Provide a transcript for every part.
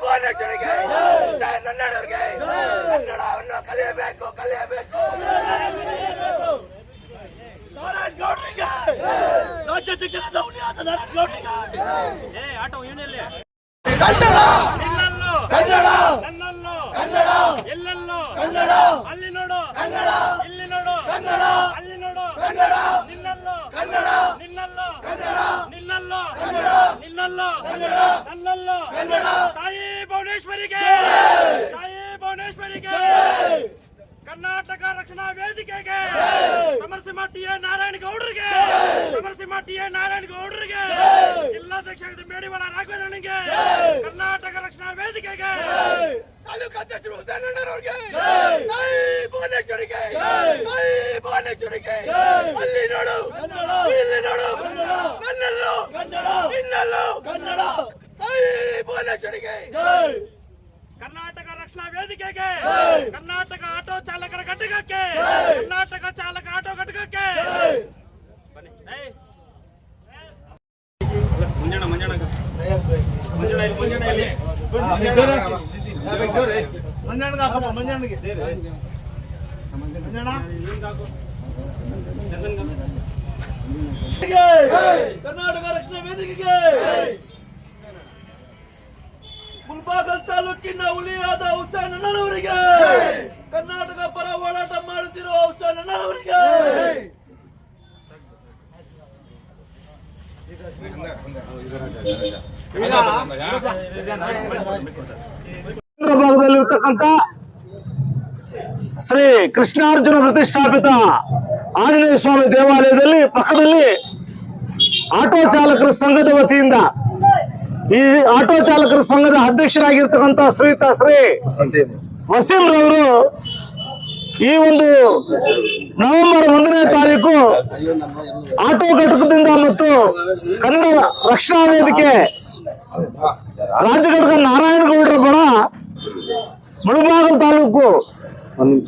ಭುವನೇಶ್ವರಿಗೆ ಜೈ ನನ್ನಡರಿಗೆ ಕನ್ನಡವನ್ನು ಕಲಿಯಬೇಕು. ಕಲಿಯಬೇಕು ಗೌಡ್ರಿಗೆ. ರಾಜ್ಯ ಶಿಕ್ಷಣದ ಉಳಿಯಾದ ನಾರಾಯಣ್ ಗೌಡ್ರಿಗೆ. ಏ ಆಟೋ ಇವನಲ್ಲಿ ಕನ್ನಡ. ಕನ್ನಡ. ಕನ್ನಡ. ಎಲ್ಲೆಲ್ಲೂ? ಕನ್ನಡ. ಅಲ್ಲಿ ನೋಡು. ಕನ್ನಡ. ಇಲ್ಲಿ ನೋಡು. ಕನ್ನಡ. ಅಲ್ಲಿ ನೋಡು. ಕನ್ನಡ. ನಿನ್ನಲ್ಲೂ? ಕನ್ನಡ. ನಿನ್ನಲ್ಲೂ? ಕನ್ನಡ. ನಿನ್ನಲ್ಲೂ. ನಿನ್ನಲ್ಲೂ. ನನ್ನಲ್ಲೂ. ತಾಯಿ ಭುವನೇಶ್ವರಿಗೆ. ತಾಯಿ ಭುವನೇಶ್ವರಿಗೆ. ಕರ್ನಾಟಕ ರಕ್ಷಣಾ ವೇದಿಕೆಗೆ. ಸಮರಸಿಂಹ ಟಿ ಎ ನಾರಾಯಣ ಗೌಡರಿಗೆ. ಸಮರಸಿಂಹ ಟಿ ಎ ನಾರಾಯಣ ಗೌಡರಿಗೆ. ಜಿಲ್ಲಾಧ್ಯಕ್ಷ ಮೇಡಿವಾಳ ರಾಘವೇಂದ್ರನಿಗೆ. ಕರ್ನಾಟಕ ರಕ್ಷಣಾ ವೇದಿಕೆಗೆ. ತಾಲೂಕು ಅಧ್ಯಕ್ಷರು ಹುಸೇನ್ ಅಣ್ಣನವ್ರಿಗೆ ತಾಯಿ ಭುವನೇಶ್ವರಿಗೆ. ತಾಯಿ ಭುವನೇಶ್ವರಿಗೆ. ಅಲ್ಲಿ ನೋಡು. ಇಲ್ಲಿ ನೋಡು ನನ್ನಲ್ಲೂ ನಿನ್ನಲ್ಲೂ ತಾಯಿ ಭುವನೇಶ್ವರಿಗೆ ಕರ್ನಾಟಕ ರಕ್ಷಣಾ ವೇದಿಕೆಗೆ. ಕರ್ನಾಟಕ ಆಟೋ ಚಾಲಕರ ಘಟಕಕ್ಕೆ. ಕರ್ನಾಟಕ ಚಾಲಕ ಆಟೋ ಘಟಕಕ್ಕೆ. ಹಾಕಪ್ಪ ಮಂಜಣ್ಣಗೆ ಕರ್ನಾಟಕ ರಕ್ಷಣಾ ವೇದಿಕೆಗೆ. ಮುಲ್ಬಾಗಲ್ ತಾಲೂಕಿನ ಹುಲಿಯಾದ ಹುಸೇನ್ ಅಣ್ಣನವರಿಗೆ. ಕರ್ನಾಟಕ ಪರ ಹೋರಾಟ ಮಾಡುತ್ತಿರುವ ಹುಸೇನ್ ಅಣ್ಣನವರಿಗೆ. ಕೇಂದ್ರ ಭಾಗದಲ್ಲಿರ್ತಕ್ಕಂಥ ಶ್ರೀ ಕೃಷ್ಣಾರ್ಜುನ ಪ್ರತಿಷ್ಠಾಪಿತ ಆಂಜನೇಯ ಸ್ವಾಮಿ ದೇವಾಲಯದಲ್ಲಿ ಪಕ್ಕದಲ್ಲಿ ಆಟೋ ಚಾಲಕರ ಸಂಘದ ವತಿಯಿಂದ ಈ ಆಟೋ ಚಾಲಕರ ಸಂಘದ ಅಧ್ಯಕ್ಷರಾಗಿರ್ತಕ್ಕಂಥ ಶ್ರೀಯುತ ಶ್ರೀ ವಸೀಂ ರವರು ಈ ಒಂದು ನವೆಂಬರ್ ಒಂದನೇ ತಾರೀಕು ಆಟೋ ಘಟಕದಿಂದ ಮತ್ತು ಕನ್ನಡ ರಕ್ಷಣಾ ವೇದಿಕೆ ರಾಜ್ಯ ಘಟಕ ನಾರಾಯಣಗೌಡರ ಬಣ ಮುಳುಬಾಗಲ್ ತಾಲೂಕು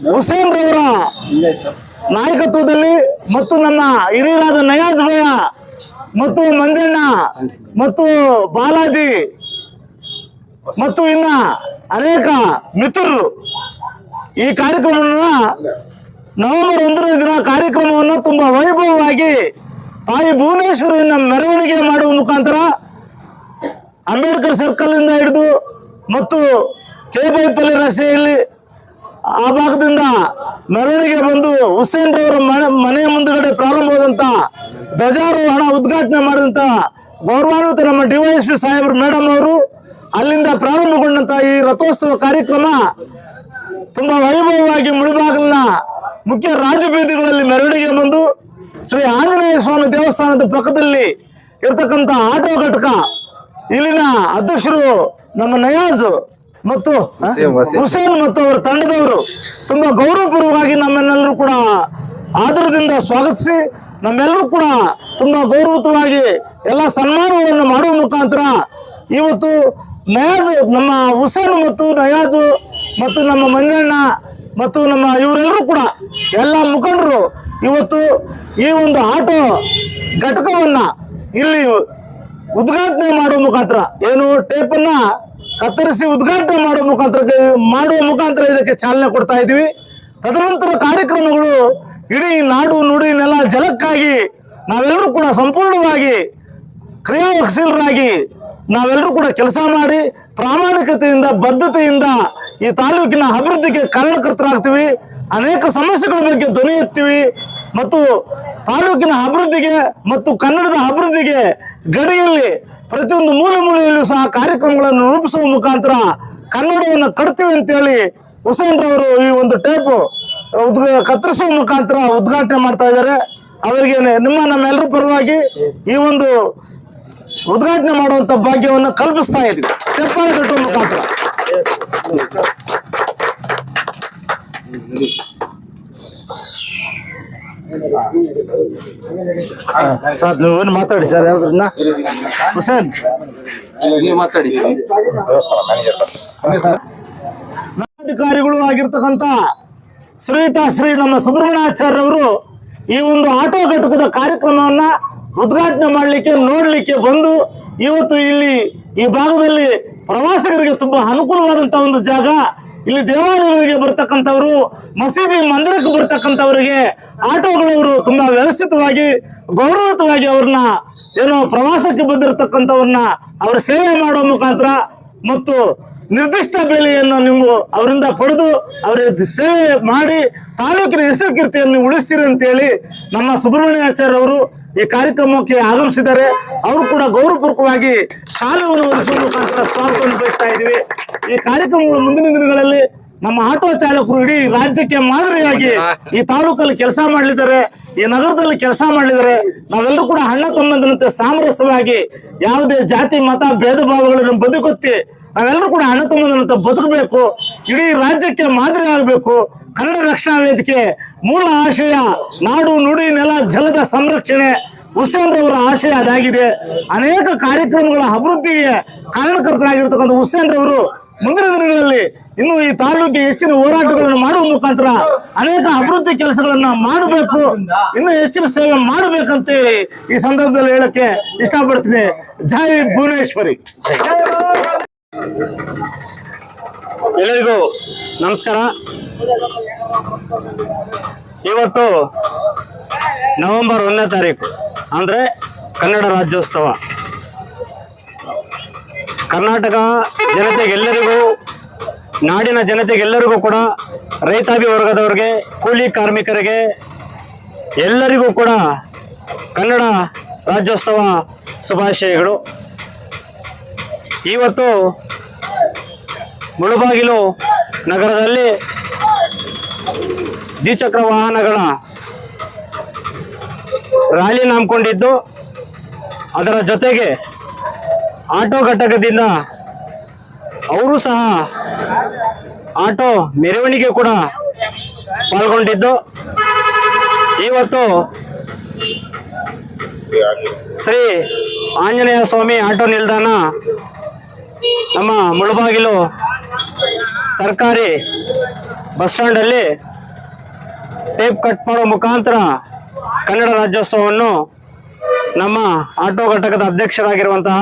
ಹುಸೇನ್ ರವರ ನಾಯಕತ್ವದಲ್ಲಿ ಮತ್ತು ನನ್ನ ಹಿರಿಯರಾದ ನಯಾಜ್ ಭಯ ಮತ್ತು ಮಂಜಣ್ಣ, ಮತ್ತು ಬಾಲಾಜಿ, ಮತ್ತು ಇನ್ನ ಅನೇಕ ಮಿತ್ರರು. ಈ ಕಾರ್ಯಕ್ರಮವನ್ನ ನವೆಂಬರ್ ಒಂದರ ದಿನ ಕಾರ್ಯಕ್ರಮವನ್ನು ತುಂಬಾ ವೈಭವವಾಗಿ ತಾಯಿ ಭುವನೇಶ್ವರಿಯನ್ನ ಮೆರವಣಿಗೆ ಮಾಡುವ ಮುಖಾಂತರ ಅಂಬೇಡ್ಕರ್ ಸರ್ಕಲ್ ಇಂದ ಹಿಡಿದು ಮತ್ತು ಕೆ ಬೈಪಲ್ಲಿ ರಸ್ತೆಯಲ್ಲಿ ಆ ಭಾಗದಿಂದ ಮೆರವಣಿಗೆ ಬಂದು ಹುಸೇನ್ ರವರ ಮನೆ ಮುಂದುಗಡೆ ಪ್ರಾರಂಭವಾದಂತ ಧ್ವಜಾರೋಹಣ ಉದ್ಘಾಟನೆ ಮಾಡಿದಂತ ಗೌರವಾನ್ವಿತ ನಮ್ಮ ಡಿವೈಎಸ್ಪಿ ಸಾಹೇಬ್ರು ಮೇಡಮ್ ಅವರು ಅಲ್ಲಿಂದ ಪ್ರಾರಂಭಗೊಂಡಂತ ಈ ರಥೋತ್ಸವ ಕಾರ್ಯಕ್ರಮ ತುಂಬಾ ವೈಭವವಾಗಿ ಮುಳುಬಾಗಿಲಿನ ಮುಖ್ಯ ರಾಜಬೀದಿಗಳಲ್ಲಿ ಮೆರವಣಿಗೆ ಬಂದು ಶ್ರೀ ಆಂಜನೇಯ ಸ್ವಾಮಿ ದೇವಸ್ಥಾನದ ಪಕ್ಕದಲ್ಲಿ ಇರತಕ್ಕಂತ ಆಟೋ ಘಟಕ ಇಲ್ಲಿನ ಅಧ್ಯಕ್ಷರು ನಮ್ಮ ನಯಾಜ್ ಮತ್ತು? ಹುಸೇನ್ ಮತ್ತು ಅವರ ತಂಡದವರು ತುಂಬಾ ಗೌರವಪೂರ್ವವಾಗಿ ನಮ್ಮನ್ನೆಲ್ಲರೂ ಕೂಡ ಆದರದಿಂದ ಸ್ವಾಗತಿಸಿ ನಮ್ಮೆಲ್ಲರೂ ಕೂಡ ತುಂಬಾ ಗೌರವಯುತವಾಗಿ ಎಲ್ಲ ಸನ್ಮಾನಗಳನ್ನು ಮಾಡುವ ಮುಖಾಂತರ ಇವತ್ತು ನಯಾಜ್ ನಮ್ಮ ಹುಸೇನ್ ಮತ್ತು ನಯಾಜು ಮತ್ತು ನಮ್ಮ ಮಂಜಣ್ಣ ಮತ್ತು ನಮ್ಮ ಇವರೆಲ್ಲರೂ ಕೂಡ ಎಲ್ಲ ಮುಖಂಡರು ಇವತ್ತು ಈ ಒಂದು ಆಟೋ ಘಟಕವನ್ನ ಇಲ್ಲಿ ಉದ್ಘಾಟನೆ ಮಾಡುವ ಮುಖಾಂತರ ಏನು ಟೇಪನ್ನ ಕತ್ತರಿಸಿ ಉದ್ಘಾಟನೆ ಮಾಡುವ ಮುಖಾಂತರ ಮಾಡುವ ಮುಖಾಂತರ ಇದಕ್ಕೆ ಚಾಲನೆ ಕೊಡ್ತಾ ಇದ್ದೀವಿ. ತದನಂತರ ಕಾರ್ಯಕ್ರಮಗಳು ಇಡೀ ನಾಡು ನುಡಿ ನೆಲ ಜಲಕ್ಕಾಗಿ ನಾವೆಲ್ಲರೂ ಕೂಡ ಸಂಪೂರ್ಣವಾಗಿ ಕ್ರಿಯಾಶೀಲರಾಗಿ ನಾವೆಲ್ಲರೂ ಕೂಡ ಕೆಲಸ ಮಾಡಿ ಪ್ರಾಮಾಣಿಕತೆಯಿಂದ, ಬದ್ಧತೆಯಿಂದ ಈ ತಾಲೂಕಿನ ಅಭಿವೃದ್ಧಿಗೆ ಕಾರಣಕರ್ತರಾಗ್ತೀವಿ. ಅನೇಕ ಸಮಸ್ಯೆಗಳ ಬಗ್ಗೆ ಧ್ವನಿ ಎತ್ತೀವಿ ಮತ್ತು ತಾಲೂಕಿನ ಅಭಿವೃದ್ಧಿಗೆ ಮತ್ತು ಕನ್ನಡದ ಅಭಿವೃದ್ಧಿಗೆ ಗಡಿಯಲ್ಲಿ ಪ್ರತಿಯೊಂದು ಮೂಲೆ ಮೂಲೆಯಲ್ಲೂ ಸಹ ಕಾರ್ಯಕ್ರಮಗಳನ್ನು ರೂಪಿಸುವ ಮುಖಾಂತರ ಕನ್ನಡವನ್ನು ಕಟ್ತೀವಿ ಅಂತೇಳಿ ಹುಸೇನ್ ರವರು ಈ ಒಂದು ಟೇಪ್ ಉದ್ಘ ಕತ್ತರಿಸುವ ಮುಖಾಂತರ ಉದ್ಘಾಟನೆ ಮಾಡ್ತಾ ಇದ್ದಾರೆ. ಅವರಿಗೆ ನಿಮ್ಮ ನಮ್ಮೆಲ್ಲರ ಪರವಾಗಿ ಈ ಒಂದು ಉದ್ಘಾಟನೆ ಮಾಡುವಂತ ಭಾಗ್ಯವನ್ನು ಕಲ್ಪಿಸ್ತಾ ಇದ್ದೀವಿ. ಚಪ್ಪಾಳೆ ಕಟ್ಟುವ ಮುಖಾಂತರ. ಸರ್ ನೀವೇನು ಮಾತಾಡಿ ಸರ್ ಯಾವ್ದನ್ನ ಹುಸೇನ್? ಅಧಿಕಾರಿಗಳು ಆಗಿರ್ತಕ್ಕಂಥ ಶ್ರೀಯುತ ಶ್ರೀ ನಮ್ಮ ಸುಬ್ರಹ್ಮಣ್ಯಾಚಾರ್ಯವರು ಈ ಒಂದು ಆಟೋ ಘಟಕದ ಕಾರ್ಯಕ್ರಮವನ್ನ ಉದ್ಘಾಟನೆ ಮಾಡಲಿಕ್ಕೆ, ನೋಡ್ಲಿಕ್ಕೆ ಬಂದು ಇವತ್ತು ಇಲ್ಲಿ ಈ ಭಾಗದಲ್ಲಿ ಪ್ರವಾಸಿಗರಿಗೆ ತುಂಬಾ ಅನುಕೂಲವಾದಂತ ಒಂದು ಜಾಗ. ಇಲ್ಲಿ ದೇವಾಲಯಗಳಿಗೆ ಬರ್ತಕ್ಕಂಥವ್ರು, ಮಸೀದಿ ಮಂದಿರಕ್ಕೆ ಬರ್ತಕ್ಕಂಥವರಿಗೆ ಆಟೋಗಳವರು ತುಂಬಾ ವ್ಯವಸ್ಥಿತವಾಗಿ, ಗೌರವಯುತವಾಗಿ ಅವ್ರನ್ನ ಏನೋ ಪ್ರವಾಸಕ್ಕೆ ಬಂದಿರತಕ್ಕಂಥವ್ರನ್ನ ಅವರ ಸೇವೆ ಮಾಡುವ ಮುಖಾಂತರ ಮತ್ತು ನಿರ್ದಿಷ್ಟ ಬೆಲೆಯನ್ನು ನೀವು ಅವರಿಂದ ಪಡೆದು ಅವರ ಸೇವೆ ಮಾಡಿ ತಾಲೂಕಿನ ಹೆಸರು ಕೀರ್ತಿಯನ್ನು ಉಳಿಸ್ತೀರಿ ಅಂತೇಳಿ ನಮ್ಮ ಸುಬ್ರಹ್ಮಣ್ಯಾಚಾರ್ಯ ಅವರು ಈ ಕಾರ್ಯಕ್ರಮಕ್ಕೆ ಆಗಮಿಸಿದ್ದಾರೆ. ಅವರು ಕೂಡ ಗೌರವಪೂರ್ವಕವಾಗಿ ಶಾಲೆಯನ್ನು ಒದಗಿಸುವ ಮುಖಾಂತರ ಸ್ವಾಗತವನ್ನು ಬಯಸ್ತಾ ಇದ್ದೀವಿ. ಈ ಕಾರ್ಯಕ್ರಮಗಳು ಮುಂದಿನ ದಿನಗಳಲ್ಲಿ ನಮ್ಮ ಆಟೋ ಚಾಲಕರು ಇಡೀ ರಾಜ್ಯಕ್ಕೆ ಮಾದರಿಯಾಗಿ ಈ ತಾಲೂಕಲ್ಲಿ ಕೆಲಸ ಮಾಡಲಿದ್ದಾರೆ, ಈ ನಗರದಲ್ಲಿ ಕೆಲಸ ಮಾಡಲಿದ್ದಾರೆ. ನಾವೆಲ್ಲರೂ ಕೂಡ ಹಣ್ಣ ತಮ್ಮಂದಿನಂತೆ ಸಾಮರಸ್ಯವಾಗಿ ಯಾವುದೇ ಜಾತಿ, ಮತ, ಭೇದ ಭಾವಗಳನ್ನು ಬದುಕುತ್ತಿ ನಾವೆಲ್ಲರೂ ಕೂಡ ಅಣ್ಣ ಬದುಕಬೇಕು. ಇಡೀ ರಾಜ್ಯಕ್ಕೆ ಮಾದರಿ ಆಗಬೇಕು. ಕನ್ನಡ ರಕ್ಷಣಾ ವೇದಿಕೆ ಮೂಲ ಆಶಯ, ನಾಡು ನುಡಿ ನೆಲ ಜಲದ ಸಂರಕ್ಷಣೆ ಹುಸೇನ್ ರವರ ಆಶಯ ಅದಾಗಿದೆ. ಅನೇಕ ಕಾರ್ಯಕ್ರಮಗಳ ಅಭಿವೃದ್ಧಿಗೆ ಕಾರಣಕರ್ತರಾಗಿರ್ತಕ್ಕಂಥ ಹುಸೇನ್ ರವರು ಮುಂದಿನ ದಿನಗಳಲ್ಲಿ ಇನ್ನು ಈ ತಾಲೂಕಿಗೆ ಹೆಚ್ಚಿನ ಹೋರಾಟಗಳನ್ನು ಮಾಡುವ ಮುಖಾಂತರ ಅನೇಕ ಅಭಿವೃದ್ಧಿ ಕೆಲಸಗಳನ್ನ ಮಾಡಬೇಕು. ಇನ್ನು ಹೆಚ್ಚಿನ ಸೇವೆ ಮಾಡಬೇಕಂತೇಳಿ ಈ ಸಂದರ್ಭದಲ್ಲಿ ಹೇಳಕ್ಕೆ ಇಷ್ಟಪಡ್ತೀನಿ. ಜೈ ಭುವನೇಶ್ವರಿ. ಎಲ್ಲರಿಗೂ ನಮಸ್ಕಾರ. ಇವತ್ತು ನವೆಂಬರ್ ಒಂದನೇ ತಾರೀಕು, ಅಂದರೆ ಕನ್ನಡ ರಾಜ್ಯೋತ್ಸವ. ಕರ್ನಾಟಕ ಜನತೆಗೆಲ್ಲರಿಗೂ, ನಾಡಿನ ಜನತೆಗೆಲ್ಲರಿಗೂ ಕೂಡ ರೈತಾಭಿ ವರ್ಗದವರಿಗೆ ಕೂಲಿ ಕಾರ್ಮಿಕರಿಗೆ ಎಲ್ಲರಿಗೂ ಕೂಡ ಕನ್ನಡ ರಾಜ್ಯೋತ್ಸವ ಶುಭಾಶಯಗಳು. ಇವತ್ತು ಮುಳುಬಾಗಿಲು ನಗರದಲ್ಲಿ ದ್ವಿಚಕ್ರ ವಾಹನಗಳ ರ್ಯಾಲಿ ನಾಮಕೊಂಡಿದ್ದು ಅದರ ಜೊತೆಗೆ ಆಟೋ ಘಟಕದಿಂದ ಅವರು ಸಹ ಆಟೋ ಮೆರವಣಿಗೆ ಕೂಡ ಪಾಲ್ಗೊಂಡಿದ್ದು. ಇವತ್ತು ಶ್ರೀ ಆಂಜನೇಯ ಸ್ವಾಮಿ ಆಟೋ ನಿಲ್ದಾಣ ನಮ್ಮ ಮುಳಬಾಗಿಲು ಸರ್ಕಾರಿ ಬಸ್ ಸ್ಟ್ಯಾಂಡಲ್ಲಿ ಟೇಪ್ ಕಟ್ ಮಾಡೋ ಮುಖಾಂತರ ಕನ್ನಡ ರಾಜ್ಯೋತ್ಸವವನ್ನು ನಮ್ಮ ಆಟೋ ಘಟಕದ ಅಧ್ಯಕ್ಷರಾಗಿರುವಂತಹ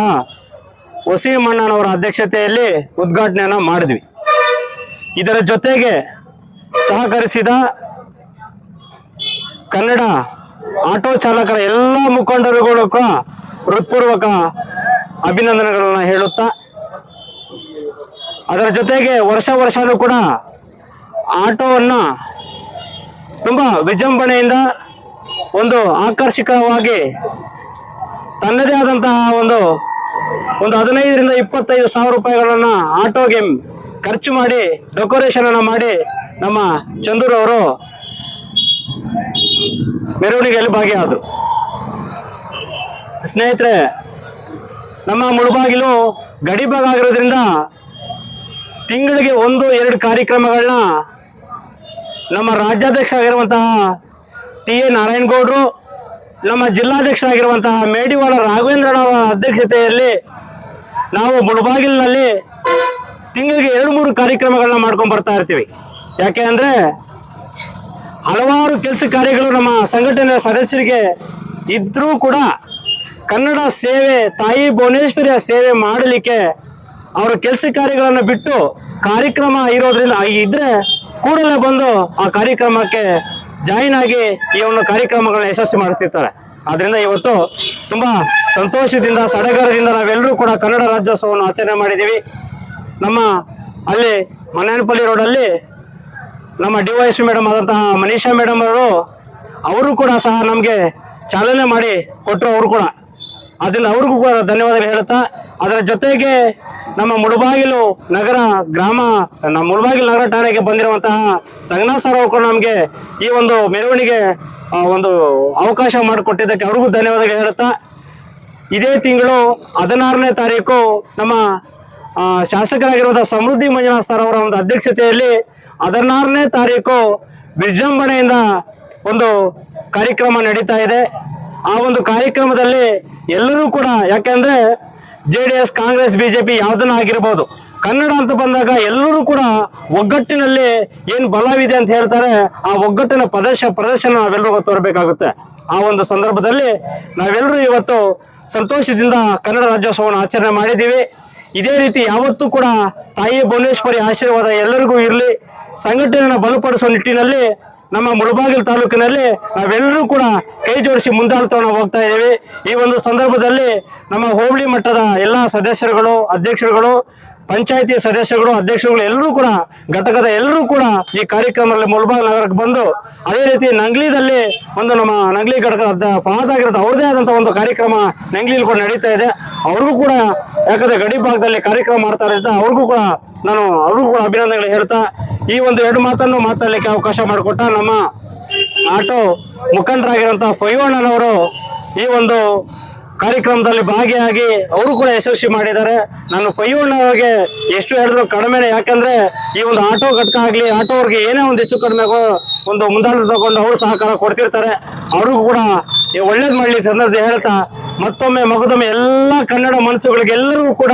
ವಸೀಮಣ್ಣನವರ ಅಧ್ಯಕ್ಷತೆಯಲ್ಲಿ ಉದ್ಘಾಟನೆಯನ್ನು ಮಾಡಿದ್ವಿ. ಇದರ ಜೊತೆಗೆ ಸಹಕರಿಸಿದ ಕನ್ನಡ ಆಟೋ ಚಾಲಕರ ಎಲ್ಲ ಮುಖಂಡರುಗಳು ಕೂಡ ಹೃತ್ಪೂರ್ವಕ ಅಭಿನಂದನೆಗಳನ್ನು ಹೇಳುತ್ತಾ ಅದರ ಜೊತೆಗೆ ವರ್ಷ ವರ್ಷನೂ ಕೂಡ ಆಟೋವನ್ನು ತುಂಬ ವಿಜೃಂಭಣೆಯಿಂದ ಒಂದು ಆಕರ್ಷಕವಾಗಿ ತನ್ನದೇ ಆದಂತಹ ಒಂದು ಒಂದು ಹದಿನೈದರಿಂದ ಇಪ್ಪತ್ತೈದು ಸಾವಿರ ರೂಪಾಯಿಗಳನ್ನು ಆಟೋಗೆ ಖರ್ಚು ಮಾಡಿ ಡೆಕೋರೇಷನ್ ಅನ್ನ ಮಾಡಿ ನಮ್ಮ ಚಂದ್ರು ಅವರು ಮೆರವಣಿಗೆಯಲ್ಲಿ ಭಾಗಿಯಾದರು. ಸ್ನೇಹಿತರೆ, ನಮ್ಮ ಮುಳುಬಾಗಿಲು ಗಡಿಭಾಗ ಆಗಿರೋದ್ರಿಂದ ತಿಂಗಳಿಗೆ ಒಂದು, ಎರಡು ಕಾರ್ಯಕ್ರಮಗಳನ್ನ ನಮ್ಮ ರಾಜ್ಯಾಧ್ಯಕ್ಷ ಆಗಿರುವಂತಹ ಟಿ ಎ ನಾರಾಯಣಗೌಡರು ನಮ್ಮ ಜಿಲ್ಲಾಧ್ಯಕ್ಷರಾಗಿರುವಂತಹ ಮೇಡಿವಾಳ ರಾಘವೇಂದ್ರನವರ ಅಧ್ಯಕ್ಷತೆಯಲ್ಲಿ ನಾವು ಮುಳಬಾಗಿಲಿನಲ್ಲಿ ತಿಂಗಳಿಗೆ ಎರಡು, ಮೂರು ಕಾರ್ಯಕ್ರಮಗಳನ್ನ ಮಾಡ್ಕೊಂಡು ಬರ್ತಾ ಇರ್ತೀವಿ. ಯಾಕೆ ಅಂದರೆ ಹಲವಾರು ಕೆಲಸ ಕಾರ್ಯಗಳು ನಮ್ಮ ಸಂಘಟನೆಯ ಸದಸ್ಯರಿಗೆ ಇದ್ರೂ ಕೂಡ ಕನ್ನಡ ಸೇವೆ, ತಾಯಿ ಭುವನೇಶ್ವರಿಯ ಸೇವೆ ಮಾಡಲಿಕ್ಕೆ ಅವರ ಕೆಲಸ ಕಾರ್ಯಗಳನ್ನು ಬಿಟ್ಟು ಕಾರ್ಯಕ್ರಮ ಇರೋದ್ರಿಂದ ಇದ್ರೆ ಕೂಡಲೇ ಬಂದು ಆ ಕಾರ್ಯಕ್ರಮಕ್ಕೆ ಜಾಯಿನ್ ಆಗಿ ಈ ಒಂದು ಕಾರ್ಯಕ್ರಮಗಳನ್ನ ಯಶಸ್ವಿ ಮಾಡ್ತಿರ್ತಾರೆ. ಆದ್ರಿಂದ ಇವತ್ತು ತುಂಬಾ ಸಂತೋಷದಿಂದ, ಸಡಗರದಿಂದ ನಾವೆಲ್ಲರೂ ಕೂಡ ಕನ್ನಡ ರಾಜ್ಯೋತ್ಸವವನ್ನು ಆಚರಣೆ ಮಾಡಿದ್ದೀವಿ. ನಮ್ಮ ಅಲ್ಲಿ ಮನೇನಪಲ್ಲಿ ರೋಡಲ್ಲಿ ನಮ್ಮ ಡಿ ವೈ ಮೇಡಮ್ ಆದಂತಹ ಮನೀಷಾ ಮೇಡಮ್ ಅವರು ಅವರು ಕೂಡ ಸಹ ನಮಗೆ ಚಾಲನೆ ಮಾಡಿ ಕೊಟ್ಟರು ಅವರು ಕೂಡ. ಅದರಿಂದ ಅವ್ರಿಗೂ ಕೂಡ ಧನ್ಯವಾದಗಳು ಹೇಳುತ್ತಾ, ಅದರ ಜೊತೆಗೆ ನಮ್ಮ ಮುಳುಬಾಗಿಲು ನಗರ ಗ್ರಾಮ, ನಮ್ಮ ಮುಳುಬಾಗಿಲು ನಗರ ಠಾಣೆಗೆ ಬಂದಿರುವಂತಹ ಸಂಗನಾ ಸರ್ ಅವರು ನಮಗೆ ಈ ಒಂದು ಮೆರವಣಿಗೆ ಒಂದು ಅವಕಾಶ ಮಾಡಿಕೊಟ್ಟಿದ್ದಕ್ಕೆ ಅವ್ರಿಗೂ ಧನ್ಯವಾದಗಳು ಹೇಳುತ್ತಾ, ಇದೇ ತಿಂಗಳು ಹದಿನಾರನೇ ತಾರೀಕು ನಮ್ಮ ಶಾಸಕರಾಗಿರುವ ಶಾಸಕರಾಗಿರುವಂತಹ ಸಮೃದ್ಧಿ ಮಂಜುನಾಥ್ ಸರ್ ಅವರ ಒಂದು ಅಧ್ಯಕ್ಷತೆಯಲ್ಲಿ ಹದಿನಾರನೇ ತಾರೀಕು ವಿಜೃಂಭಣೆಯಿಂದ ಒಂದು ಕಾರ್ಯಕ್ರಮ ನಡೀತಾ ಇದೆ. ಆ ಒಂದು ಕಾರ್ಯಕ್ರಮದಲ್ಲಿ ಎಲ್ಲರೂ ಕೂಡ, ಯಾಕೆಂದ್ರೆ J D S Congress, BJP ಯಾವುದನ್ನ ಆಗಿರ್ಬೋದು. ಕನ್ನಡ ಅಂತ ಬಂದಾಗ ಎಲ್ಲರೂ ಕೂಡ ಒಗ್ಗಟ್ಟಿನಲ್ಲಿ ಏನು ಬಲವಿದೆ ಅಂತ ಹೇಳ್ತಾರೆ, ಆ ಒಗ್ಗಟ್ಟಿನ ಪ್ರದರ್ಶ ಪ್ರದರ್ಶನ ನಾವೆಲ್ಲರೂ ತೋರಬೇಕಾಗುತ್ತೆ. ಆ ಒಂದು ಸಂದರ್ಭದಲ್ಲಿ ನಾವೆಲ್ಲರೂ ಇವತ್ತು ಸಂತೋಷದಿಂದ ಕನ್ನಡ ರಾಜ್ಯೋತ್ಸವವನ್ನು ಆಚರಣೆ ಮಾಡಿದ್ದೀವಿ. ಇದೇ ರೀತಿ ಯಾವತ್ತೂ ಕೂಡ ತಾಯಿ ಭುವನೇಶ್ವರಿ ಆಶೀರ್ವಾದ ಎಲ್ಲರಿಗೂ ಇರಲಿ, ಸಂಘಟನೆಯನ್ನು ಬಲಪಡಿಸುವ ನಿಟ್ಟಿನಲ್ಲಿ ನಮ್ಮ ಮುಳಬಾಗಿಲು ತಾಲೂಕಿನಲ್ಲಿ ನಾವೆಲ್ಲರೂ ಕೂಡ ಕೈ ಜೋಡಿಸಿ ಮುಂದಾಳ್ತೋಣ ಹೋಗ್ತಾ ಇದ್ದೀವಿ. ಈ ಒಂದು ಸಂದರ್ಭದಲ್ಲಿ ನಮ್ಮ ಹೋಬಳಿ ಮಟ್ಟದ ಎಲ್ಲ ಸದಸ್ಯರುಗಳು, ಅಧ್ಯಕ್ಷರುಗಳು ಪಂಚಾಯತಿ ಸದಸ್ಯರುಗಳು ಅಧ್ಯಕ್ಷರುಗಳು ಎಲ್ಲರೂ ಕೂಡ, ಘಟಕದ ಎಲ್ಲರೂ ಕೂಡ ಈ ಕಾರ್ಯಕ್ರಮದಲ್ಲಿ ಮುಲ್ಬಾಗ್ ನಗರಕ್ಕೆ ಬಂದು ಅದೇ ರೀತಿ ನಂಗ್ಲಿದಲ್ಲಿ ಒಂದು ನಮ್ಮ ನಂಗ್ಲಿ ಘಟಕದ ಫಾದ್ ಆಗಿರೋದು ಅವ್ರದೇ ಆದಂಥ ಒಂದು ಕಾರ್ಯಕ್ರಮ ನಂಗ್ಲಿಲಿ ಕೂಡ ನಡೀತಾ ಇದೆ. ಅವ್ರಿಗೂ ಕೂಡ ಯಾಕಂದ್ರೆ ಗಡಿ ಭಾಗದಲ್ಲಿ ಕಾರ್ಯಕ್ರಮ ಮಾಡ್ತಾ ಇದ್ದ ಅವ್ರಿಗೂ ಕೂಡ ನಾನು ಅವ್ರಿಗೂ ಕೂಡ ಅಭಿನಂದನೆಗಳು ಹೇಳ್ತಾ, ಈ ಒಂದು ಎರಡು ಮಾತನ್ನು ಮಾತಾಡಲಿಕ್ಕೆ ಅವಕಾಶ ಮಾಡಿಕೊಟ್ಟ ನಮ್ಮ ಆಟೋ ಮುಖಂಡರಾಗಿರುವಂತಹ ಫೈವಣ್ಣನವರು ಈ ಒಂದು ಕಾರ್ಯಕ್ರಮದಲ್ಲಿ ಭಾಗಿಯಾಗಿ ಅವರು ಕೂಡ ಯಶಸ್ವಿ ಮಾಡಿದ್ದಾರೆ. ನಾನು ಫೈವಣ್ಣವರಿಗೆ ಎಷ್ಟು ಹೇಳಿದ್ರು ಕಡಿಮೆನೆ. ಯಾಕಂದ್ರೆ ಈ ಒಂದು ಆಟೋ ಘಟಕ ಆಗಲಿ, ಆಟೋ ಅವ್ರಿಗೆ ಏನೇ ಒಂದು ಹೆಚ್ಚು ಕಡಿಮೆ ಆಗೋ ಒಂದು ಮುಂದಾಳು ತಗೊಂಡು ಅವರು ಸಹಕಾರ ಕೊಡ್ತಿರ್ತಾರೆ. ಅವ್ರಿಗೂ ಕೂಡ ಒಳ್ಳೇದು ಮಾಡಲಿ ಸಂದರ್ಭ ಹೇಳ್ತಾ ಮತ್ತೊಮ್ಮೆ ಮಗದೊಮ್ಮೆ ಎಲ್ಲ ಕನ್ನಡ ಮನಸ್ಸುಗಳಿಗೆಲ್ಲರಿಗೂ ಕೂಡ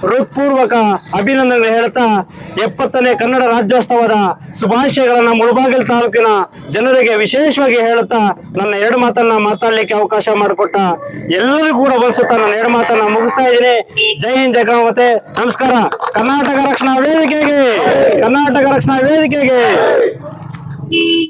ಹೃತ್ಪೂರ್ವಕ ಅಭಿನಂದನೆ ಹೇಳ್ತಾ ಎಪ್ಪತ್ತನೇ ಕನ್ನಡ ರಾಜ್ಯೋತ್ಸವದ ಶುಭಾಶಯಗಳನ್ನ ಮುಳಬಾಗಿಲು ತಾಲೂಕಿನ ಜನರಿಗೆ ವಿಶೇಷವಾಗಿ ಹೇಳುತ್ತಾ ನನ್ನ ಎರಡು ಮಾತನ್ನ ಮಾತಾಡ್ಲಿಕ್ಕೆ ಅವಕಾಶ ಮಾಡಿಕೊಟ್ಟ ಎಲ್ಲರಿಗೂ ಕೂಡ ಬಯಸುತ್ತಾ ನನ್ನ ಎರಡು ಮಾತನ್ನ ಮುಗಿಸ್ತಾ ಇದ್ದೀನಿ. ಜೈ ಹಿಂದ್, ಜೈ ನಮಸ್ಕಾರ. ಕರ್ನಾಟಕ ರಕ್ಷಣಾ ವೇದಿಕೆಗೆ. ಕರ್ನಾಟಕ ರಕ್ಷಣಾ ವೇದಿಕೆಗೆ.